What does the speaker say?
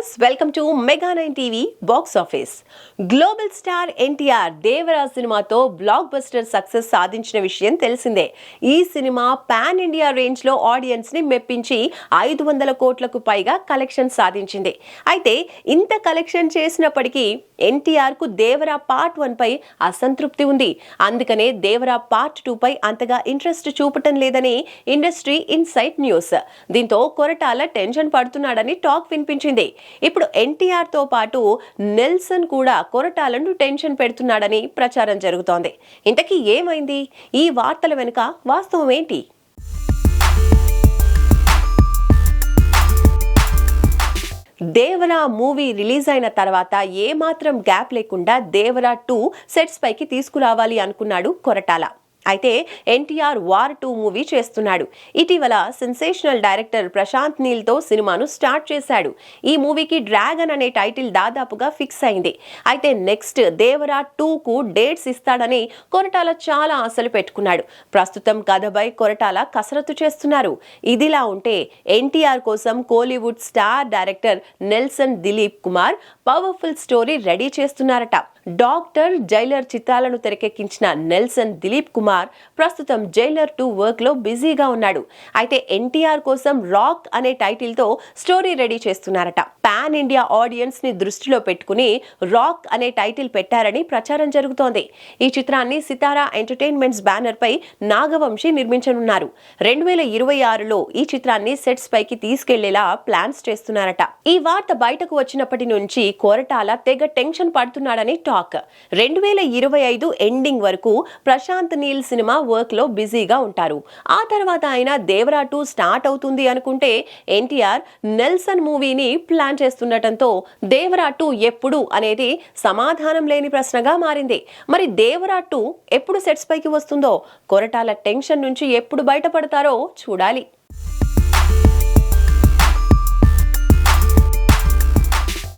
Viewers welcome to mega nine TV box office global star NTR Devaraj సినిమాతో block buster success సాధించిన విషయం తెలిసిందే. ఈ సినిమా పాన్ ఇండియా రేంజ్లో ఆడియన్స్ని మెప్పించి ఐదు వందల కోట్లకు పైగా కలెక్షన్ సాధించింది. అయితే ఇంత కలెక్షన్ చేసినప్పటికీ ఎన్టీఆర్కు దేవరా పార్ట్ వన్ పై అసంతృప్తి ఉంది. అందుకనే దేవరా పార్ట్ టూ పై అంతగా ఇంట్రెస్ట్ చూపటం లేదని ఇండస్ట్రీ ఇన్సైట్ న్యూస్ దీంతో కొరటాల టెన్షన్ పడుతున్నాడని టాక్ వినిపించింది. ఇప్పుడు ఎన్టీఆర్తో పాటు నెల్సన్ కూడా కొరటాలను టెన్షన్ పెడుతున్నాడని ప్రచారం జరుగుతోంది. ఇంతకీ ఏమైంది? ఈ వార్తల వెనుక వాస్తవం ఏంటి? దేవరా మూవీ రిలీజ్ అయిన తర్వాత ఏమాత్రం గ్యాప్ లేకుండా దేవరా టూ సెట్స్ పైకి తీసుకురావాలి అనుకున్నాడు కొరటాల. అయితే ఎన్టీఆర్ వార్ టూ మూవీ చేస్తున్నాడు. ఇటీవల సెన్సేషనల్ డైరెక్టర్ ప్రశాంత్ నీల్తో సినిమాను స్టార్ట్ చేశాడు. ఈ మూవీకి డ్రాగన్ అనే టైటిల్ దాదాపుగా ఫిక్స్ అయింది. అయితే నెక్స్ట్ దేవరా టూకు డేట్స్ ఇస్తాడని కొరటాల చాలా ఆశలు పెట్టుకున్నాడు. ప్రస్తుతం కథపై కొరటాల కసరత్తు చేస్తున్నారు. ఇదిలా ఉంటే ఎన్టీఆర్ కోసం Kollywood star director Nelson Dilip Kumar powerful story ready చేస్తున్నారట. డాక్టర్ జైలర్ చిత్రాలను తెరకెక్కించిన నెల్సన్ దిలీప్ కుమార్ ప్రస్తుతం జైలర్ టూ వర్క్లో బిజీగా ఉన్నాడు. అయితే ఎన్టీఆర్ కోసం రాక్ అనే టైటిల్తో స్టోరీ రెడీ చేస్తున్నారట. పాన్ ఇండియా ఆడియన్స్ని దృష్టిలో పెట్టుకుని రాక్ అనే టైటిల్ పెట్టారని ప్రచారం జరుగుతోంది. ఈ చిత్రాన్ని సితారా ఎంటర్టైన్మెంట్స్ బ్యానర్ పై నాగవంశి నిర్మించనున్నారు. రెండు వేల ఇరవై ఆరులో ఈ చిత్రాన్ని సెట్స్ పైకి తీసుకెళ్ళేలా ప్లాన్స్ చేస్తున్నారట. ఈ వార్త బయటకు వచ్చినప్పటి నుంచి కొరటాల తెగ టెన్షన్ పడుతున్నాడని టాక్. రెండు వేల ఇరవై ఐదు ఎండింగ్ వరకు ప్రశాంత్ నీల్ సినిమా వర్క్లో బిజీగా ఉంటారు. ఆ తర్వాత ఆయన దేవరా టూ స్టార్ట్ అవుతుంది అనుకుంటే ఎన్టీఆర్ నెల్సన్ మూవీని ప్లాన్ చేస్తుండటంతో దేవరా టూ ఎప్పుడు అనేది సమాధానం లేని ప్రశ్నగా మారింది. మరి దేవరా టూ ఎప్పుడు సెట్స్ పైకి వస్తుందో కొరటాల టెన్షన్ నుంచి ఎప్పుడు బయటపడతారో చూడాలి.